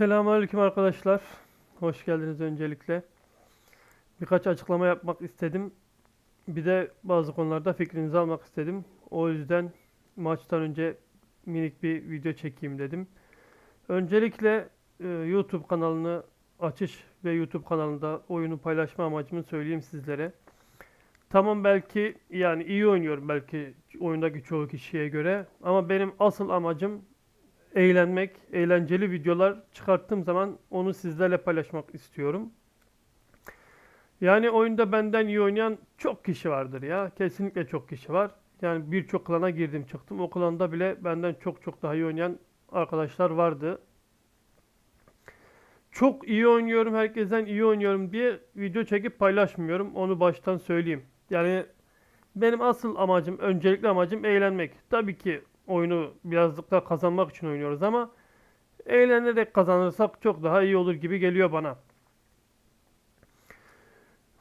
Selamünaleyküm arkadaşlar. Hoş geldiniz öncelikle. Birkaç açıklama yapmak istedim. Bir de bazı konularda fikrinizi almak istedim. O yüzden maçtan önce minik bir video çekeyim dedim. Öncelikle e, YouTube kanalını açış ve YouTube kanalında oyunu paylaşma amacımı söyleyeyim sizlere. Tamam belki yani iyi oynuyorum belki oyundaki çoğu kişiye göre ama benim asıl amacım eğlenmek, eğlenceli videolar çıkarttığım zaman onu sizlerle paylaşmak istiyorum. Yani oyunda benden iyi oynayan çok kişi vardır ya. Kesinlikle çok kişi var. Yani birçok klana girdim çıktım. O klanda bile benden çok çok daha iyi oynayan arkadaşlar vardı. Çok iyi oynuyorum, herkesten iyi oynuyorum diye video çekip paylaşmıyorum. Onu baştan söyleyeyim. Yani benim asıl amacım, öncelikli amacım eğlenmek. Tabii ki oyunu birazcık da kazanmak için oynuyoruz ama eğlenerek kazanırsak çok daha iyi olur gibi geliyor bana.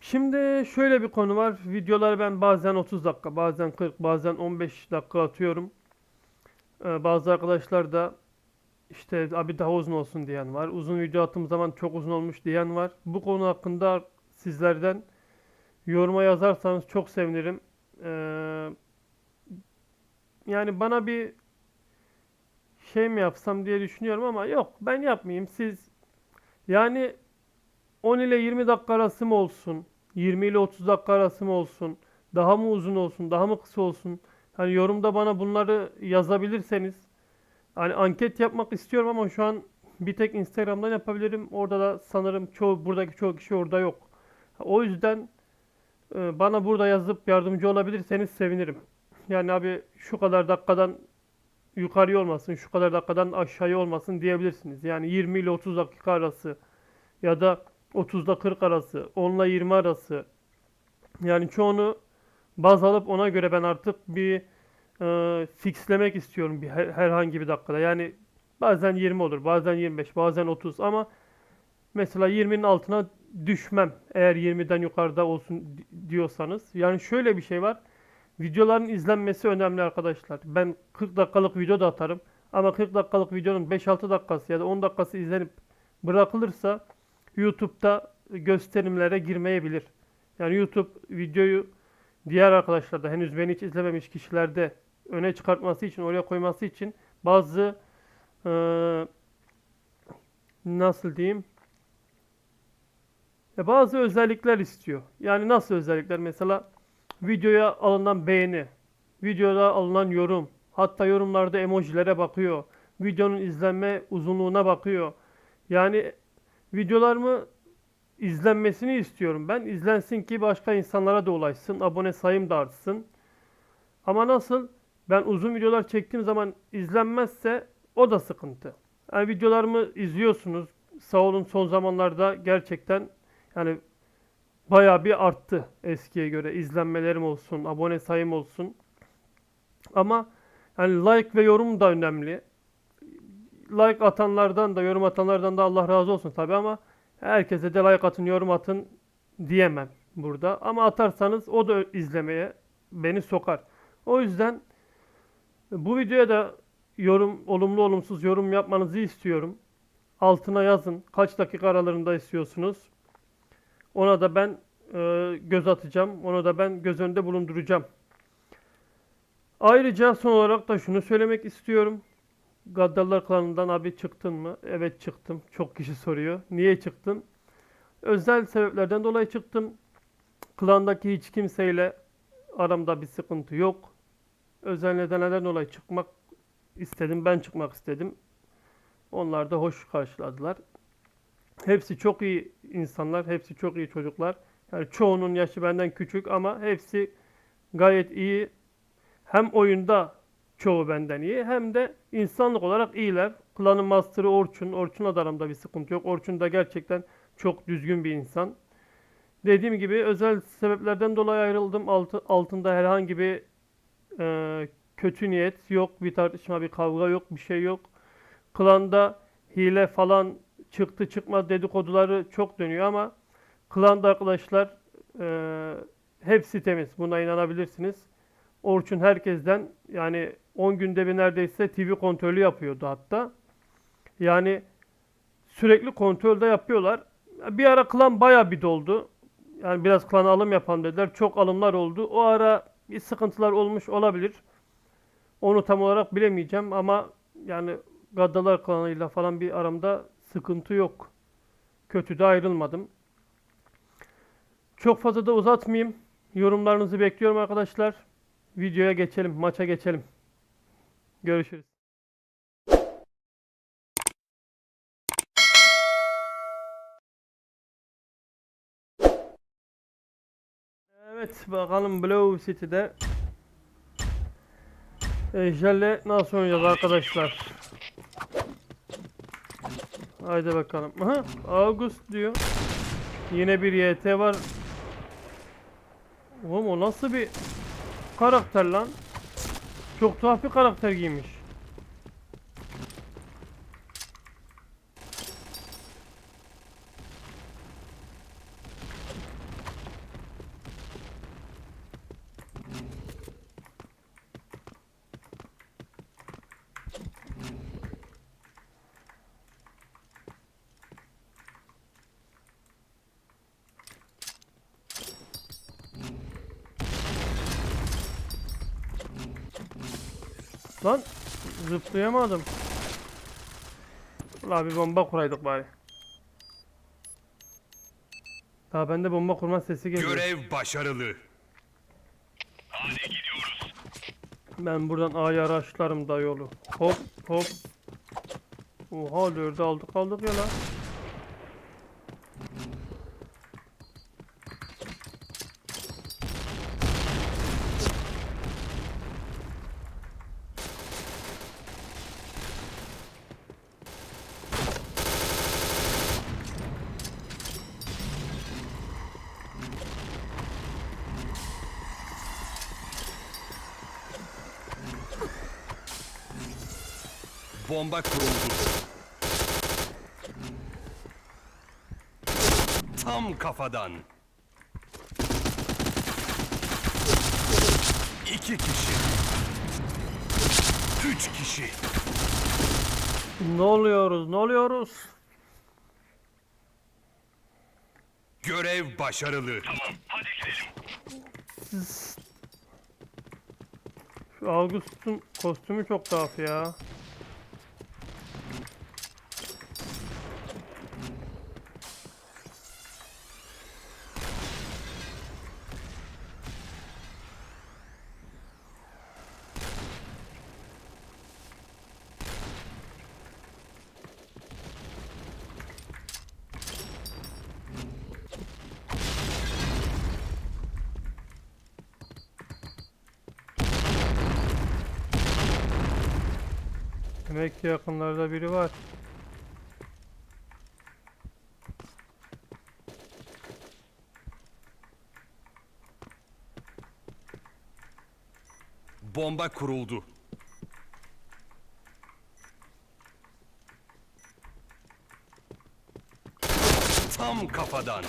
Şimdi şöyle bir konu var. Videoları ben bazen 30 dakika, bazen 40, bazen 15 dakika atıyorum. Ee, bazı arkadaşlar da işte abi daha uzun olsun diyen var. Uzun video attığım zaman çok uzun olmuş diyen var. Bu konu hakkında sizlerden yoruma yazarsanız çok sevinirim. Ee, yani bana bir şey mi yapsam diye düşünüyorum ama yok ben yapmayayım. Siz yani 10 ile 20 dakika arası mı olsun? 20 ile 30 dakika arası mı olsun? Daha mı uzun olsun? Daha mı kısa olsun? Hani yorumda bana bunları yazabilirseniz hani anket yapmak istiyorum ama şu an bir tek Instagram'dan yapabilirim. Orada da sanırım çoğu buradaki çoğu kişi orada yok. O yüzden e, bana burada yazıp yardımcı olabilirseniz sevinirim. Yani abi şu kadar dakikadan yukarı olmasın, şu kadar dakikadan aşağıya olmasın diyebilirsiniz. Yani 20 ile 30 dakika arası ya da 30 ile 40 arası, 10 ile 20 arası. Yani çoğunu baz alıp ona göre ben artık bir e, fixlemek istiyorum bir her- herhangi bir dakikada. Yani bazen 20 olur, bazen 25, bazen 30 ama mesela 20'nin altına düşmem eğer 20'den yukarıda olsun di- diyorsanız. Yani şöyle bir şey var. Videoların izlenmesi önemli arkadaşlar. Ben 40 dakikalık video da atarım. Ama 40 dakikalık videonun 5-6 dakikası ya da 10 dakikası izlenip bırakılırsa YouTube'da gösterimlere girmeyebilir. Yani YouTube videoyu diğer arkadaşlar da henüz beni hiç izlememiş kişilerde öne çıkartması için, oraya koyması için bazı eee, nasıl diyeyim ya bazı özellikler istiyor. Yani nasıl özellikler? Mesela videoya alınan beğeni, videoda alınan yorum, hatta yorumlarda emojilere bakıyor. Videonun izlenme uzunluğuna bakıyor. Yani videolarımı izlenmesini istiyorum ben. İzlensin ki başka insanlara da ulaşsın, abone sayım da artsın. Ama nasıl? Ben uzun videolar çektiğim zaman izlenmezse o da sıkıntı. Yani videolarımı izliyorsunuz. Sağ olun son zamanlarda gerçekten yani bayağı bir arttı eskiye göre. İzlenmelerim olsun, abone sayım olsun. Ama yani like ve yorum da önemli. Like atanlardan da, yorum atanlardan da Allah razı olsun tabii ama herkese de like atın, yorum atın diyemem burada. Ama atarsanız o da izlemeye beni sokar. O yüzden bu videoya da yorum, olumlu olumsuz yorum yapmanızı istiyorum. Altına yazın. Kaç dakika aralarında istiyorsunuz? Ona da ben e, göz atacağım. Onu da ben göz önünde bulunduracağım. Ayrıca son olarak da şunu söylemek istiyorum. Gaddarlar klanından abi çıktın mı? Evet çıktım. Çok kişi soruyor. Niye çıktın? Özel sebeplerden dolayı çıktım. Klandaki hiç kimseyle aramda bir sıkıntı yok. Özel nedenlerden dolayı çıkmak istedim. Ben çıkmak istedim. Onlar da hoş karşıladılar. Hepsi çok iyi insanlar, hepsi çok iyi çocuklar. Yani çoğunun yaşı benden küçük ama hepsi gayet iyi. Hem oyunda çoğu benden iyi hem de insanlık olarak iyiler. Klanın master'ı Orçun. Orçun'la da aramda bir sıkıntı yok. Orçun da gerçekten çok düzgün bir insan. Dediğim gibi özel sebeplerden dolayı ayrıldım. Altı, altında herhangi bir e, kötü niyet yok. Bir tartışma, bir kavga yok, bir şey yok. Klanda hile falan çıktı çıkmaz dedikoduları çok dönüyor ama klanda arkadaşlar e, hepsi temiz. Buna inanabilirsiniz. Orçun herkesten yani 10 günde bir neredeyse TV kontrolü yapıyordu hatta. Yani sürekli kontrolde yapıyorlar. Bir ara klan baya bir doldu. Yani biraz klan alım yapalım dediler. Çok alımlar oldu. O ara bir sıkıntılar olmuş olabilir. Onu tam olarak bilemeyeceğim ama yani Gaddalar klanıyla falan bir aramda sıkıntı yok. Kötü de ayrılmadım. Çok fazla da uzatmayayım. Yorumlarınızı bekliyorum arkadaşlar. Videoya geçelim, maça geçelim. Görüşürüz. Evet bakalım Blue City'de Ejder'le nasıl oynayacağız arkadaşlar? Haydi bakalım. Aha, August diyor. Yine bir YT var. Oğlum o nasıl bir karakter lan? Çok tuhaf bir karakter giymiş. Lan zıplayamadım. Ulan bir bomba kuraydık bari. Daha bende bomba kurma sesi geliyor. Görev başarılı. Ben buradan A'ya araçlarım da yolu. Hop hop. Oha dördü aldık aldık ya lan. Bomba kuruldu. Tam kafadan. İki kişi. Üç kişi. Ne oluyoruz ne oluyoruz? Görev başarılı. Şu August'un kostümü çok tuhaf ya. Demek ki yakınlarda biri var. Bomba kuruldu. Tam kafadan.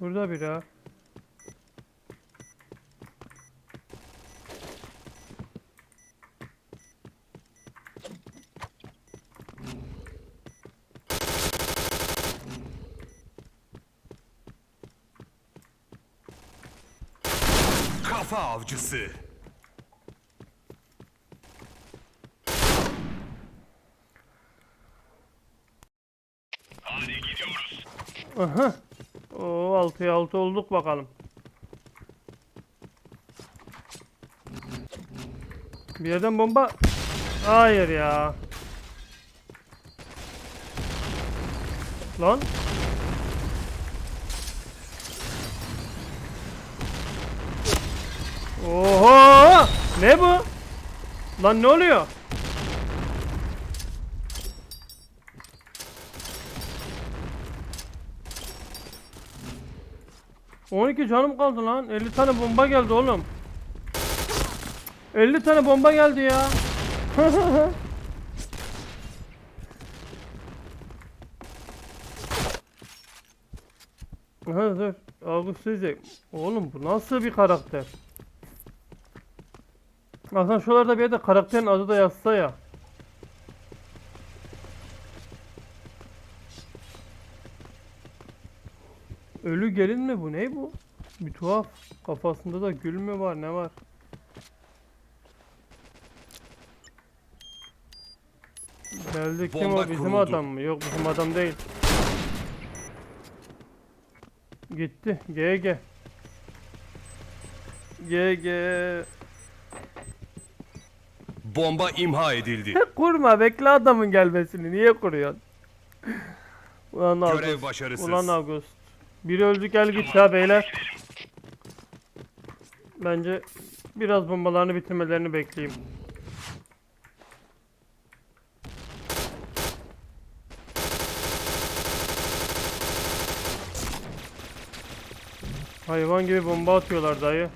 Burada biri ha. Kafa avcısı. Aha. Oo 6'ya 6 olduk bakalım. Bir yerden bomba. Hayır ya. Lan. Oho! Ne bu? Lan ne oluyor? ...12 canım kaldı lan. 50 tane bomba geldi oğlum. 50 tane bomba geldi ya. Ha dur. August. Oğlum bu nasıl bir karakter? Aslında şuralarda bir yerde karakterin adı da yazsa ya. Ölü gelin mi bu? Ne bu? Bir tuhaf. Kafasında da gül mü var? Ne var? Geldi kim o? Bizim kuruldu. adam mı? Yok bizim adam değil. Gitti. GG. GG. Bomba imha edildi. Kurma bekle adamın gelmesini. Niye kuruyorsun? Ulan Görev Ağustos. başarısız. Ulan Ağustos. Biri öldü gel git ya beyler. Bence biraz bombalarını bitirmelerini bekleyeyim. Hayvan gibi bomba atıyorlar dayı.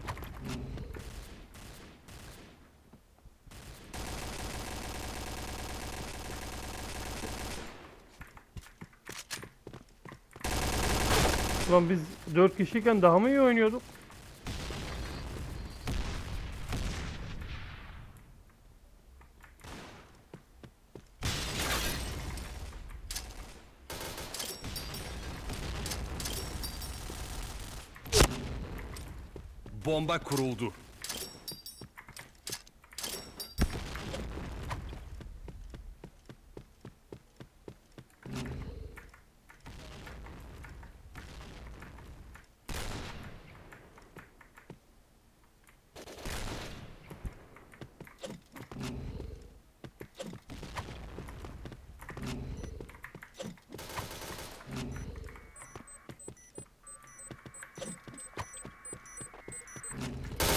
Ulan biz 4 kişiyken daha mı iyi oynuyorduk? Bomba kuruldu.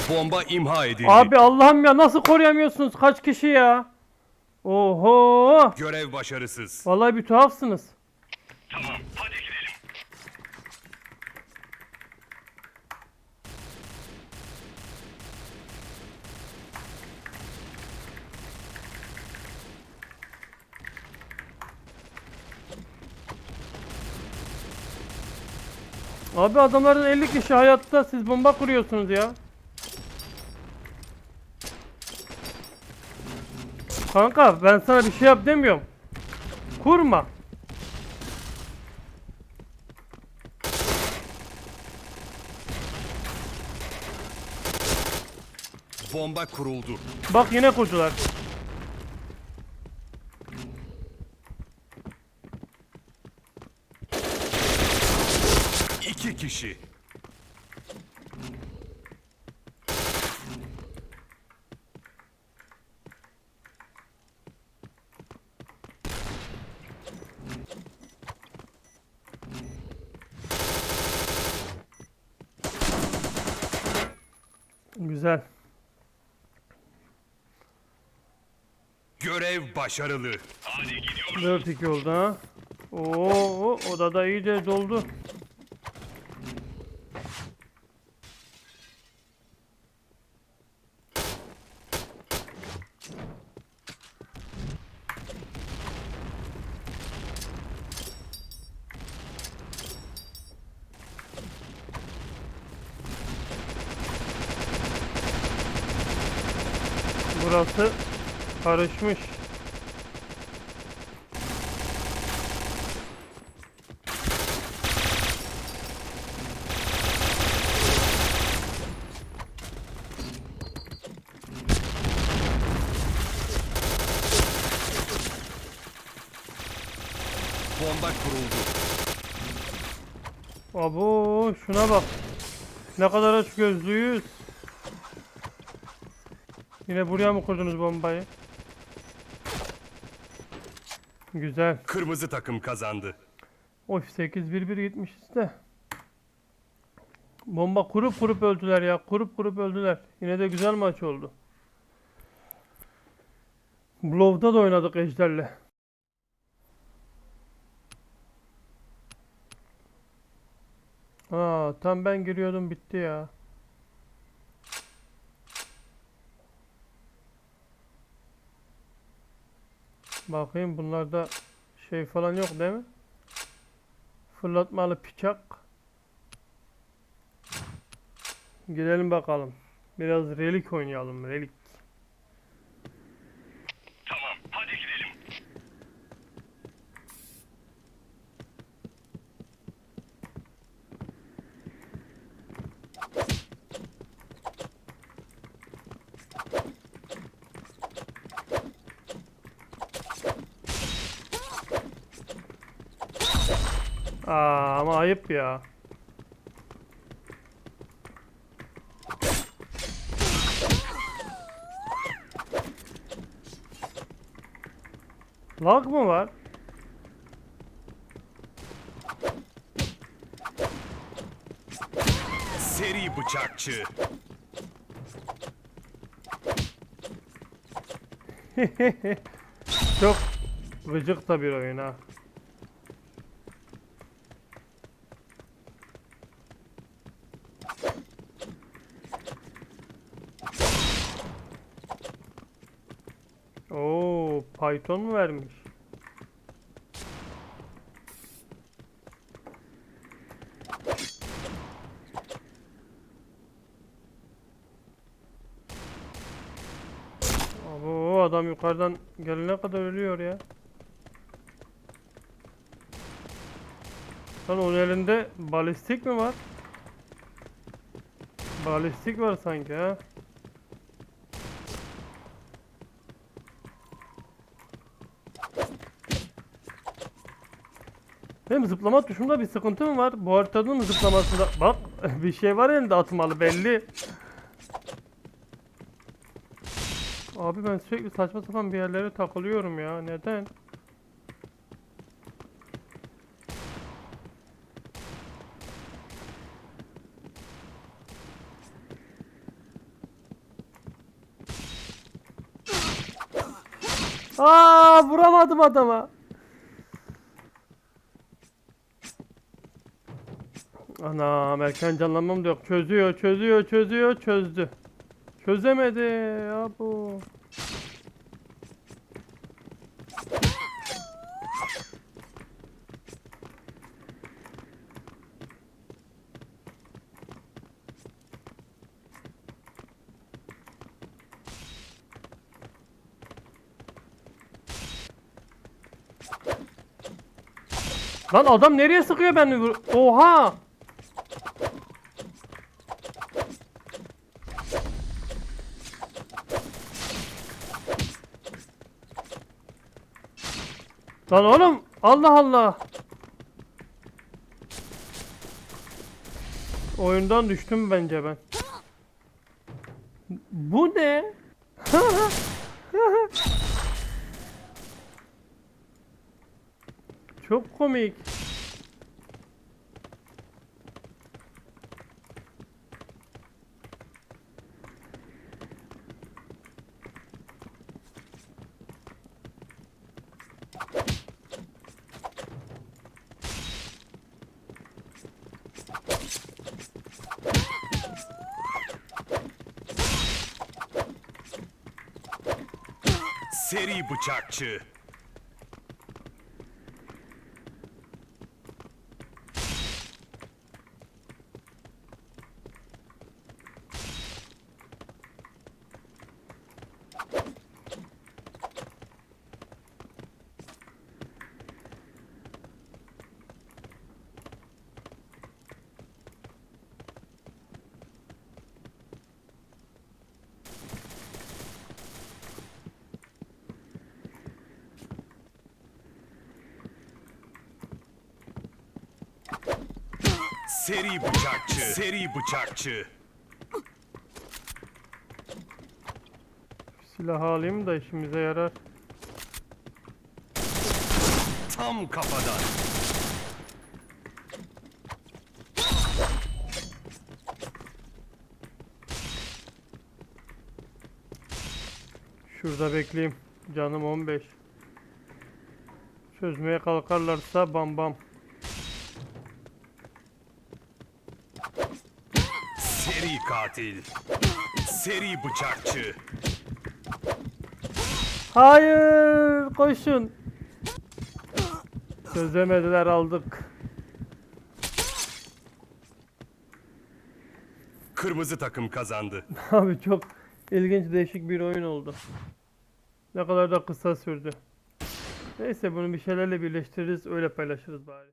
Bomba imha edildi. Abi Allah'ım ya nasıl koruyamıyorsunuz? Kaç kişi ya? Oho! Görev başarısız. Vallahi bir tuhafsınız. Abi adamların 50 kişi hayatta siz bomba kuruyorsunuz ya. Kanka ben sana bir şey yap demiyorum. Kurma. Bomba kuruldu. Bak yine kurdular. İki kişi. Güzel. Görev başarılı. 4-2 oldu ha. Oo, odada iyice doldu. Karışmış. Bomba kuruldu. Abo şuna bak. Ne kadar aç gözlüyüz. Yine buraya mı kurdunuz bombayı? Güzel. Kırmızı takım kazandı. Of 8-1-1 gitmişiz de. Bomba kurup kurup öldüler ya. Kurup kurup öldüler. Yine de güzel maç oldu. Blow'da da oynadık Ejder'le. Aa, tam ben giriyordum bitti ya. Bakayım bunlarda şey falan yok değil mi? Fırlatmalı bıçak. Girelim bakalım. Biraz relik oynayalım. Relik. Aa, ama ayıp ya. Lag mı var? Seri bıçakçı. Çok gıcık da bir oyun ha. Oo, Python mu vermiş? Abo adam yukarıdan gelene kadar ölüyor ya. Lan onun elinde balistik mi var? Balistik var sanki ha. Benim zıplama tuşumda bir sıkıntı mı var? Bu haritanın zıplamasında bak bir şey var elinde atmalı belli. Abi ben sürekli saçma sapan bir yerlere takılıyorum ya. Neden? Aa vuramadım adama. Ana erken canlanmam da yok. Çözüyor, çözüyor, çözüyor, çözdü. Çözemedi ya bu. Lan adam nereye sıkıyor beni? Oha! Lan oğlum Allah Allah. Oyundan düştüm bence ben. Bu ne? Çok komik. Seri bıçakçı. Seri bıçakçı. Seri bıçakçı. Silah alayım da işimize yarar. Tam kafadan. Şurada bekleyeyim. Canım 15. Çözmeye kalkarlarsa bam bam. Seri katil. Seri bıçakçı. Hayır, koşun. Çözemediler aldık. Kırmızı takım kazandı. Abi çok ilginç değişik bir oyun oldu. Ne kadar da kısa sürdü. Neyse bunu bir şeylerle birleştiririz öyle paylaşırız bari.